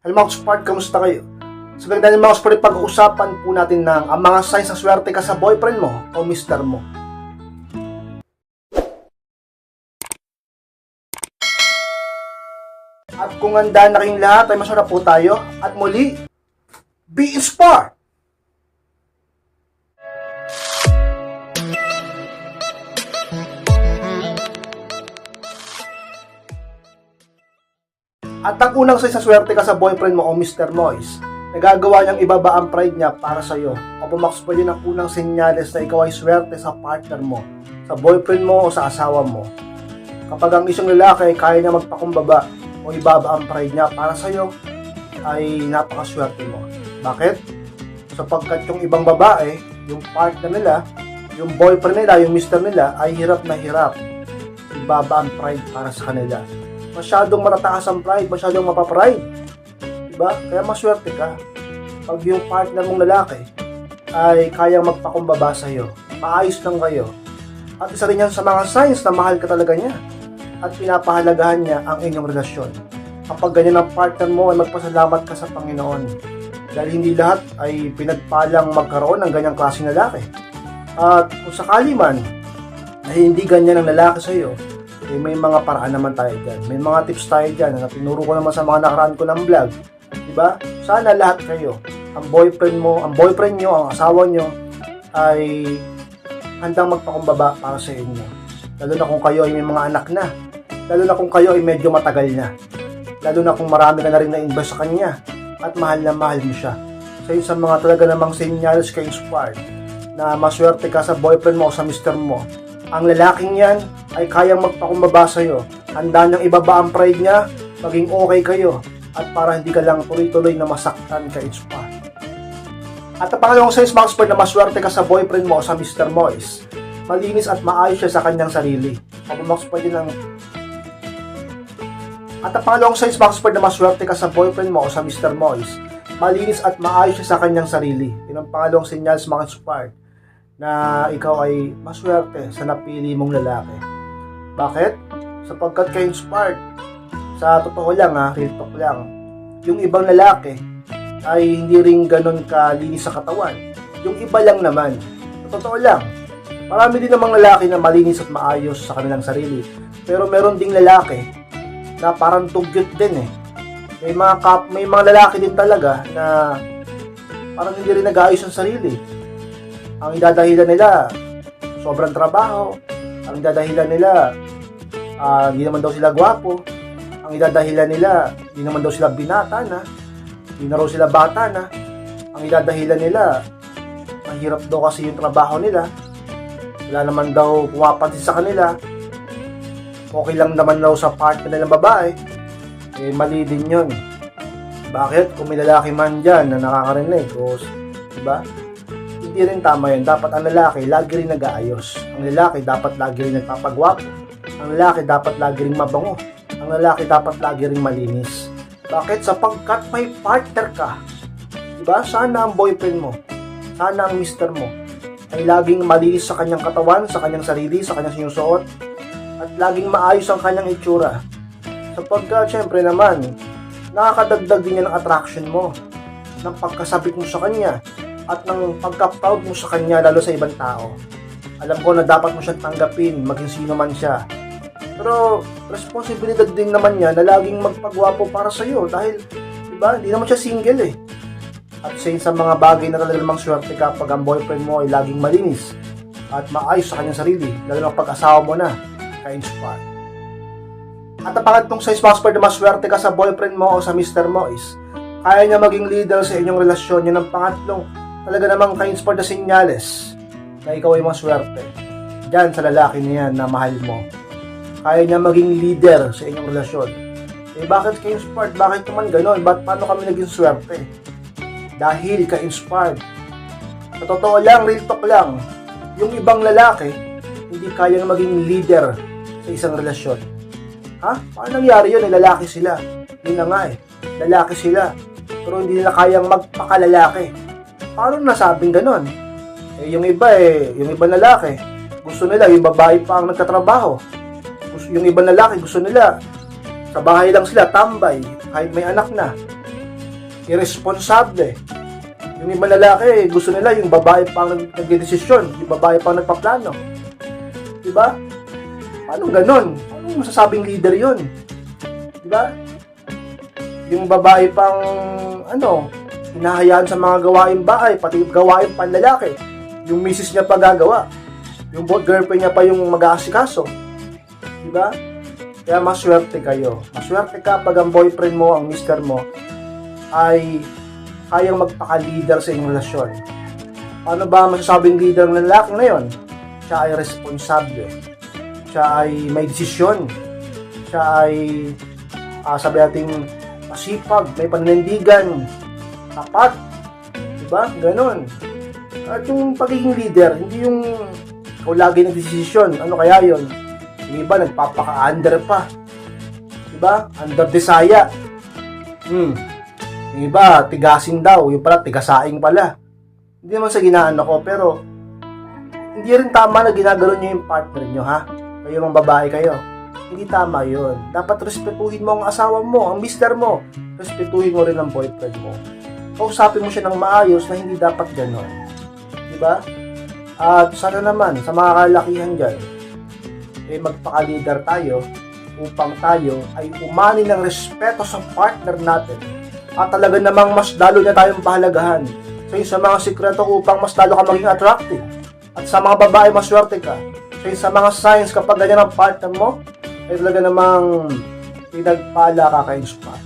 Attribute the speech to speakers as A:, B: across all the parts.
A: Hello mga Spart, kamusta kayo? Sa ganda ng mga Spart, pag-uusapan po natin ng ang mga signs ng swerte ka sa boyfriend mo o mister mo. At kung handa na kayong lahat, ay masarap po tayo. At muli, be inspired! At ang unang sign sa swerte ka sa boyfriend mo o Mr. Moise, nagagawa niyang ibaba ang pride niya para sa iyo. O pumakas pa yun ang unang senyales na ikaw ay swerte sa partner mo, sa boyfriend mo o sa asawa mo. Kapag ang isang lalaki ay kaya niya magpakumbaba o ibaba ang pride niya para sa iyo, ay napakaswerte mo. Bakit? Sapagkat yung ibang babae, yung partner nila, yung boyfriend nila, yung mister nila, ay hirap na hirap ibaba ang pride para sa kanila masyadong matataas ang pride, masyadong mapapride. Diba? Kaya maswerte ka. Pag yung partner mong lalaki ay kayang magpakumbaba sa iyo, maayos lang kayo. At isa rin yan sa mga signs na mahal ka talaga niya at pinapahalagahan niya ang inyong relasyon. Kapag ganyan ang partner mo ay magpasalamat ka sa Panginoon. Dahil hindi lahat ay pinagpalang magkaroon ng ganyang klaseng lalaki. At kung sakali man na hindi ganyan ang lalaki sa iyo, eh, may mga paraan naman tayo dyan. May mga tips tayo dyan na tinuro ko naman sa mga nakaraan ko ng vlog. Diba? Sana lahat kayo, ang boyfriend mo, ang boyfriend nyo, ang asawa nyo, ay handang magpakumbaba para sa inyo. Lalo na kung kayo ay may mga anak na. Lalo na kung kayo ay medyo matagal na. Lalo na kung marami ka na rin na-invest sa kanya at mahal na mahal mo siya. So yun sa mga talaga namang senyales ka inspired na maswerte ka sa boyfriend mo o sa mister mo. Ang lalaking yan ay kayang magpakumbaba sa'yo. Handa niyang ibaba ang pride niya, maging okay kayo, at para hindi ka lang tuloy-tuloy na masaktan ka inspired. At ang pangalawang signs mga expert na maswerte ka sa boyfriend mo o sa Mr. Moise, malinis at maayos siya sa kanyang sarili. Pag mga pwede ng at ang pangalawang signs mga expert na maswerte ka sa boyfriend mo o sa Mr. Moise, malinis at maayos siya sa kanyang sarili. Yun ang pangalawang senyals mga expert na ikaw ay maswerte sa napili mong lalaki. Bakit? Sapagkat ka inspired. Sa totoo lang ha, real talk lang. Yung ibang lalaki ay hindi rin ganun kalinis sa katawan. Yung iba lang naman. Sa totoo lang. Marami din namang lalaki na malinis at maayos sa kanilang sarili. Pero meron ding lalaki na parang tugyot din eh. May mga kap, may mga lalaki din talaga na parang hindi rin nag-aayos ang sarili ang idadahilan nila sobrang trabaho ang idadahilan nila ah, hindi naman daw sila gwapo. Ang idadahilan nila hindi naman daw sila binata na. Hindi na raw sila bata na. Ang idadahilan nila mahirap daw kasi yung trabaho nila. Wala naman daw pumapansin sa kanila. Okay lang naman daw sa partner nilang babae. Eh mali din yun. Bakit? Kung may lalaki man dyan na nakakarinig o diba? Hindi rin tama yun. Dapat ang lalaki lagi rin nag-aayos. Ang lalaki dapat lagi rin nagpapagwapo. Ang lalaki dapat lagi rin mabango. Ang lalaki dapat lagi rin malinis. Bakit? Sapagkat may partner ka. Diba? Sana ang boyfriend mo, sana ang mister mo, ay laging malinis sa kanyang katawan, sa kanyang sarili, sa kanyang sinusuot, at laging maayos ang kanyang itsura. Sapagkat, syempre naman, nakakadagdag din yan ng attraction mo, ng pagkasabit mo sa kanya, at ng pagka-proud mo sa kanya lalo sa ibang tao. Alam ko na dapat mo siyang tanggapin, maging sino man siya. Pero responsibilidad din naman niya na laging magpagwapo para sa iyo dahil di ba, hindi naman siya single eh. At sa sa mga bagay na talaga namang swerte ka pag ang boyfriend mo ay laging malinis at maayos sa kanyang sarili, lalo na pag asawa mo na, ka-inspire. At ang pangatlong size passport na maswerte ka sa boyfriend mo o sa mister mo is kaya niya maging leader sa inyong relasyon. Yun ang pangatlong talaga namang ka-inspire na sinyales na ikaw ay maswerte. Diyan sa lalaki niya na mahal mo. Kaya niya maging leader sa inyong relasyon. Eh bakit ka-inspired? Bakit naman ganon? Ba't paano kami naging swerte? Dahil ka-inspired. Sa totoo lang, real talk lang, yung ibang lalaki, hindi kayang maging leader sa isang relasyon. Ha? Paano nangyari yun? Eh, lalaki sila. Yun na nga eh. Lalaki sila. Pero hindi nila kayang magpakalalaki paano nasabing ganon? Eh, yung iba eh, yung iba lalaki, gusto nila yung babae pa ang nagtatrabaho. Yung iba lalaki, gusto nila sa bahay lang sila, tambay, kahit may anak na. irresponsable. Yung iba lalaki, gusto nila yung babae pang nagdedesisyon, yung babae pang nagpaplano. Diba? Paano ganun? Ano masasabing leader yun? Diba? Yung babae pang, ano, hinahayaan sa mga gawaing bahay, pati gawaing panlalaki. Yung misis niya pa gagawa. Yung girlfriend niya pa yung mag-aasikaso. Diba? Kaya maswerte kayo. Maswerte ka pag ang boyfriend mo, ang mister mo, ay kayang magpaka-leader sa inyong relasyon. Paano ba masasabing leader ng lalaki na yon? Siya ay responsable. Siya ay may desisyon. Siya ay, ah, sabi natin, masipag, may paninindigan, tapat. Diba? Ganon. At yung pagiging leader, hindi yung ikaw lagi nagdesisyon. Ano kaya yon? Yung iba nagpapaka-under pa. Diba? Under desaya. Hmm. Yung iba, tigasin daw. Yung pala, tigasaing pala. Hindi naman sa ginaano ko, pero hindi rin tama na ginagano nyo yung partner nyo, ha? Kayo mga babae kayo. Hindi tama yun. Dapat respetuhin mo ang asawa mo, ang mister mo. Respetuhin mo rin ang boyfriend mo. Kausapin mo siya ng maayos na hindi dapat ganon. Diba? At sana naman, sa mga kalakihan dyan, eh magpaka-leader tayo upang tayo ay umani ng respeto sa partner natin at talaga namang mas lalo niya tayong pahalagahan. So yun sa mga sikreto upang mas lalo ka maging attractive. At sa mga babae, maswerte ka. So yun sa mga signs kapag ganyan ang partner mo, ay talaga namang pinagpala ka kay spot.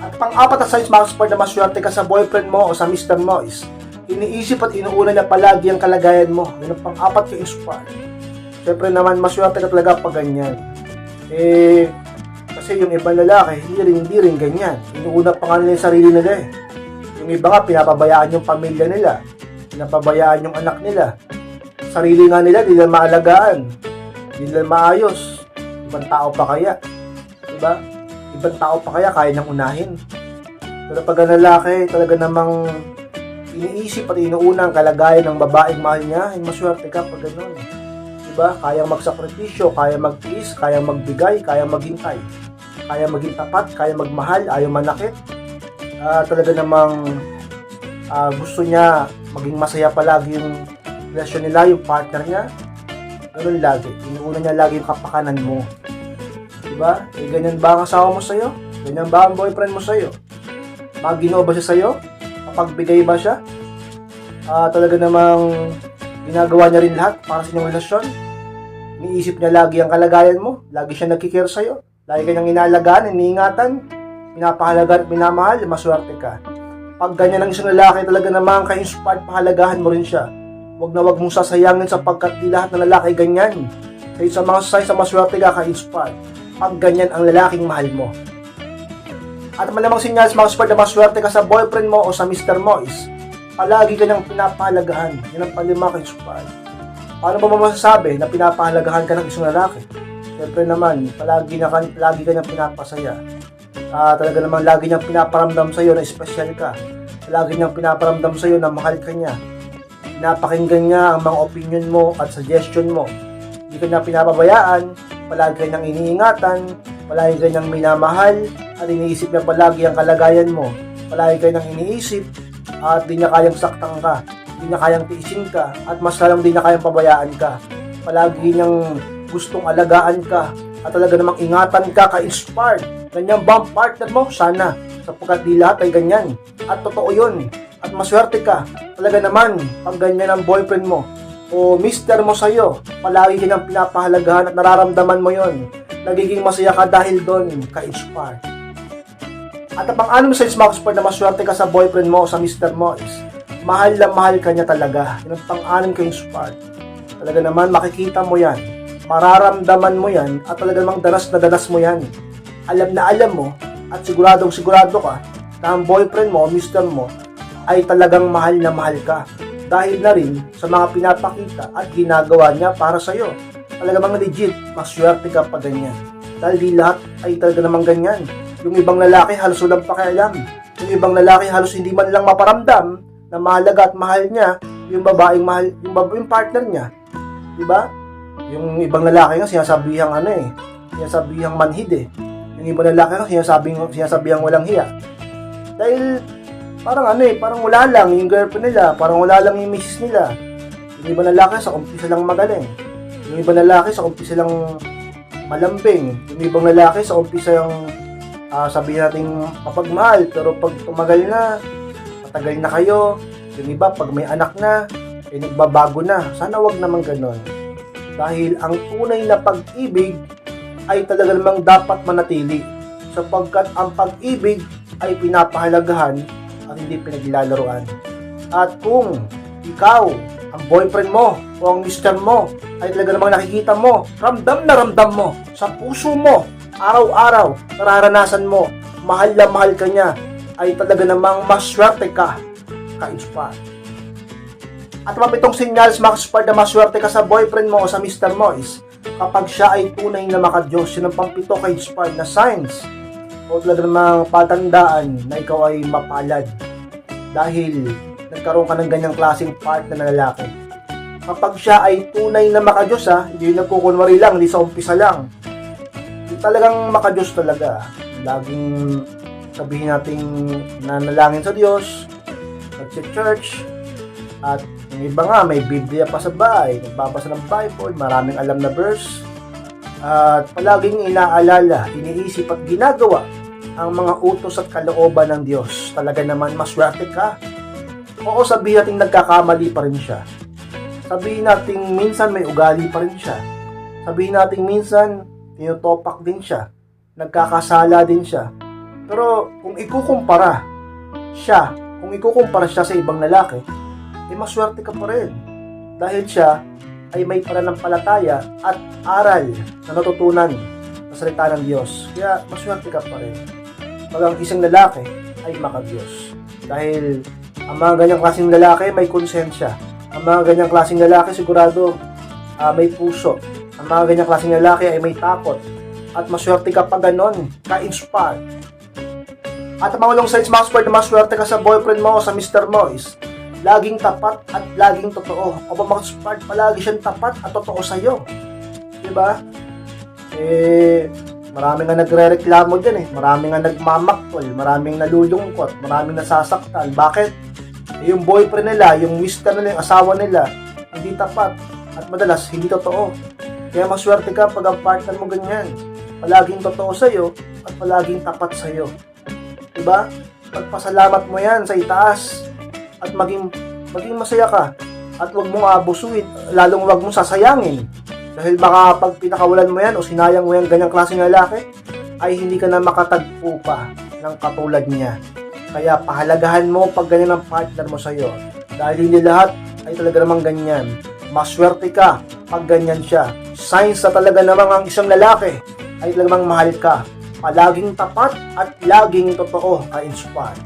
A: At pang-apat na signs mga sport na maswerte ka sa boyfriend mo o sa mister mo is iniisip at inuuna niya palagi ang kalagayan mo. Yun ang pang-apat yung inspire. Siyempre naman, maswerte ka talaga pag ganyan. Eh, kasi yung ibang lalaki, hindi rin, hindi rin ganyan. Inuuna pa nga nila yung sarili nila eh. Yung iba nga, pinapabayaan yung pamilya nila. Pinapabayaan yung anak nila. Sarili nga nila, di nila maalagaan. Di nila maayos. Ibang tao pa kaya. Diba? Ibang tao pa kaya, kaya niyang unahin. Pero pag ang lalaki, talaga namang iniisip at inuuna ang kalagayan ng babaeng mahal niya, ay maswerte ka pag ganun. Diba? Kayang magsakripisyo, kaya magtiis, kaya magbigay, kaya maghintay. Kaya maging tapat, kaya magmahal, ayaw manakit. Ah, talaga namang ah, gusto niya maging masaya palagi yung relasyon nila, yung partner niya. Ganun lagi. Inuuna niya lagi yung kapakanan mo. Diba? Eh, ganyan ba ang asawa mo sa'yo? Ganyan ba ang boyfriend mo sa'yo? Maginoo ba siya sa'yo? Kapagbigay ba siya? Ah, talaga namang ginagawa niya rin lahat para sa inyong relasyon. Iniisip niya lagi ang kalagayan mo. Lagi siya nagkikare sa'yo. Lagi kanyang inaalagaan, iniingatan. Pinapahalaga at minamahal, maswerte ka. Pag ganyan ang isang lalaki, talaga namang ka-inspired, pahalagahan mo rin siya. Huwag na huwag mong sasayangin sapagkat di lahat ng lalaki ganyan. Kaya sa mga signs sa maswerte ka, ka-inspired. Pag ganyan ang lalaking mahal mo. At malamang sinyals mga sport na maswerte ka sa boyfriend mo o sa mister mo is palagi ka niyang pinapahalagahan. Yan ang palima kay Spar. Paano ba masasabi na pinapahalagahan ka ng isang lalaki? Siyempre naman, palagi, na palagi ka niyang pinapasaya. Ah, talaga naman lagi niyang pinaparamdam sa iyo na espesyal ka. Lagi niyang pinaparamdam sa iyo na mahal ka niya. Pinapakinggan niya ang mga opinion mo at suggestion mo. Hindi ka niya pinapabayaan, palagi ka niyang iniingatan, palagi ka niyang minamahal, at iniisip niya palagi ang kalagayan mo. Palagi ka niyang iniisip, at di niya kayang saktan ka, di niya kayang tiisin ka, at mas lalong di niya kayang pabayaan ka. Palagi niyang gustong alagaan ka, at talaga namang ingatan ka, ka-inspired. Ganyan ba ang partner mo? Sana. Sapagkat di lahat ay ganyan. At totoo yun. At maswerte ka. Talaga naman, pag ganyan ang boyfriend mo, o mister mo sa'yo, palagi ka niyang pinapahalagahan at nararamdaman mo yon. Nagiging masaya ka dahil doon, ka-inspired. At ang pang-anim sa Smack Sport na maswerte ka sa boyfriend mo o sa mister mo is mahal na mahal ka niya talaga. Yan ang pang-anim kayong sport. Talaga naman makikita mo yan. Mararamdaman mo yan at talaga namang danas na danas mo yan. Alam na alam mo at siguradong sigurado ka na ang boyfriend mo o mister mo ay talagang mahal na mahal ka. Dahil na rin sa mga pinapakita at ginagawa niya para sa'yo. Talaga mga legit, maswerte ka pa ganyan. Dahil di lahat ay talaga namang ganyan. Yung ibang lalaki halos walang pakialam. Yung ibang lalaki halos hindi man lang maparamdam na mahalaga at mahal niya yung babaeng mahal, yung, bab- yung partner niya. Di ba? Yung ibang lalaki nga sinasabihang ano eh, sinasabihang manhid eh. Yung ibang lalaki nga sinasabing, sinasabihang walang hiya. Dahil parang ano eh, parang wala lang yung girlfriend nila, parang wala lang yung misis nila. Yung iba na lalaki sa umpisa lang magaling. Yung iba na lalaki sa umpisa lang malambing. Yung ibang lalaki sa umpisa yung ah, sabihin natin mapagmahal. Pero pag tumagal na, matagal na kayo. Yung iba pag may anak na, eh nagbabago na. Sana wag naman ganon. Dahil ang tunay na pag-ibig ay talaga namang dapat manatili. Sapagkat ang pag-ibig ay pinapahalagahan at hindi pinaglalaroan. At kung ikaw, ang boyfriend mo o ang mister mo ay talaga namang nakikita mo, ramdam na ramdam mo sa puso mo, araw-araw, nararanasan mo, mahal na mahal ka niya, ay talaga namang maswerte ka, ka-inspire. At mapitong sinyals makasupport na maswerte ka sa boyfriend mo o sa mister mo kapag siya ay tunay na makadiyos, yun ang pampito ka-inspired na signs o talaga namang patandaan na ikaw ay mapalad dahil nagkaroon ka ng ganyang klaseng partner na lalaki. Kapag siya ay tunay na makadiyos ha, hindi yung nagkukunwari lang, hindi sa umpisa lang. Yung talagang makadiyos talaga. Laging sabihin nating nanalangin sa Diyos, nag-church, at yung iba nga, may Biblia pa sa bahay, nagbabasa ng Bible, maraming alam na verse, at palaging inaalala, iniisip at ginagawa ang mga utos at kalooban ng Diyos. Talaga naman, maswerte ka. Oo, sabihin natin nagkakamali pa rin siya. Sabihin natin minsan may ugali pa rin siya. Sabihin natin minsan tinutopak din siya. Nagkakasala din siya. Pero kung ikukumpara siya, kung ikukumpara siya sa ibang lalaki, eh maswerte ka pa rin. Dahil siya ay may pananampalataya at aral na natutunan sa salita ng Diyos. Kaya maswerte ka pa rin. Pag ang isang lalaki ay makadiyos. Dahil ang mga ganyang klaseng lalaki may konsensya. Ang mga ganyang klaseng lalaki sigurado ah, may puso. Ang mga ganyang klaseng lalaki ay may takot. At maswerte ka pa ganon, ka-inspire. At ang mga long sides mga sport na maswerte ka sa boyfriend mo o sa mister mo laging tapat at laging totoo. O ba mga sport, palagi siyang tapat at totoo sa'yo. Diba? Eh, marami nga nagre-reklamo dyan eh. Marami nga nagmamaktol, maraming nalulungkot, maraming nasasaktan. Bakit? Eh, yung boyfriend nila, yung mister nila, yung asawa nila, hindi tapat. At madalas, hindi totoo. Kaya maswerte ka pag ang partner mo ganyan. Palaging totoo sa'yo at palaging tapat sa'yo. Diba? Pagpasalamat mo yan sa itaas at maging maging masaya ka at wag mong abusuin, lalong wag mong sasayangin. Dahil baka pag pinakawalan mo yan o sinayang mo yan ganyang klaseng lalaki, ay hindi ka na makatagpo pa ng katulad niya. Kaya pahalagahan mo pag ganyan ang partner mo sa'yo. Dahil hindi lahat ay talaga namang ganyan. Maswerte ka pag ganyan siya. Signs na talaga namang ang isang lalaki ay talagang mahal ka. Palaging tapat at laging totoo ka-inspire.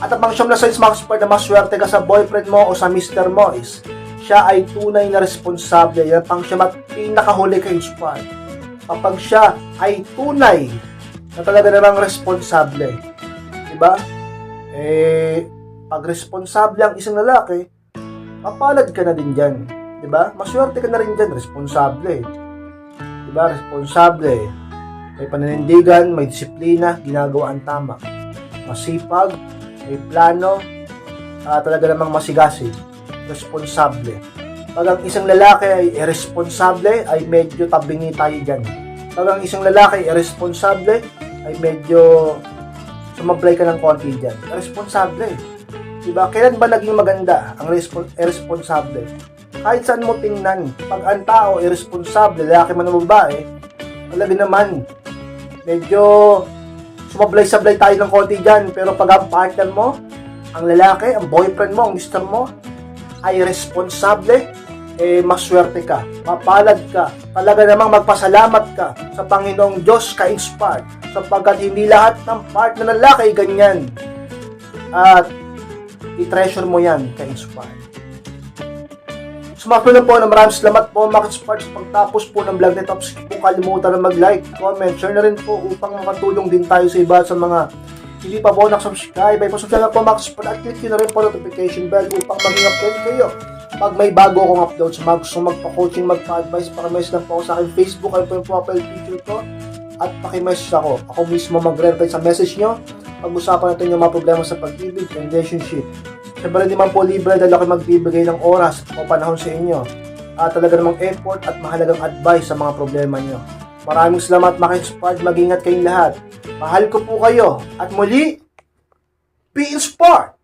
A: At ang siyam na signs mga super na maswerte ka sa boyfriend mo o sa mister mo is siya ay tunay na responsable. Yan pang siya at pinakahuli ka-inspire. Kapag siya ay tunay na talaga namang responsable. Diba? Eh, pag responsable ang isang lalaki, mapalad ka na din dyan. Diba? Maswerte ka na rin dyan, responsable. Diba? Responsable. May pananindigan, may disiplina, ginagawa ang tama. Masipag, may plano, ah, talaga namang masigasig, responsable. Pag ang isang lalaki ay irresponsable, ay medyo tabingi tayo dyan. Pag ang isang lalaki ay irresponsable, ay medyo sumablay ka ng konti dyan. Responsable. Diba? Kailan ba naging maganda ang respon- irresponsable? Kahit saan mo tingnan, pag ang tao irresponsable, lalaki man o babae, talaga naman, medyo sumablay-sablay tayo ng konti dyan. Pero pag ang partner mo, ang lalaki, ang boyfriend mo, ang mister mo, ay responsable, eh maswerte ka, mapalad ka, talaga namang magpasalamat ka sa Panginoong Diyos ka-inspired sapagkat hindi lahat ng partner ng lalaki ganyan. At i-treasure mo yan ka-inspired. Sumapo na po na maraming salamat po mga ka-inspired sa pagtapos po ng vlog nito. Sige po kalimutan na mag-like, comment, share na rin po upang makatulong din tayo sa iba sa mga hindi pa po nakasubscribe ay pasubscribe na po mga ka-inspired at click na rin po notification bell upang maging update kayo pag may bago akong upload sa mga gusto magpa-coaching, magpa-advise, pakimessage lang po ako sa aking Facebook, ay po yung profile picture ko, at pakimessage ako. Ako mismo magre-reply sa message nyo, pag-usapan natin yung mga problema sa pag-ibig relationship. Siyempre naman po libre dahil ako magbibigay ng oras o panahon sa inyo. At talaga namang effort at mahalagang advice sa mga problema nyo. Maraming salamat mga inspired. Mag-ingat kayong lahat. Mahal ko po kayo. At muli, be inspired!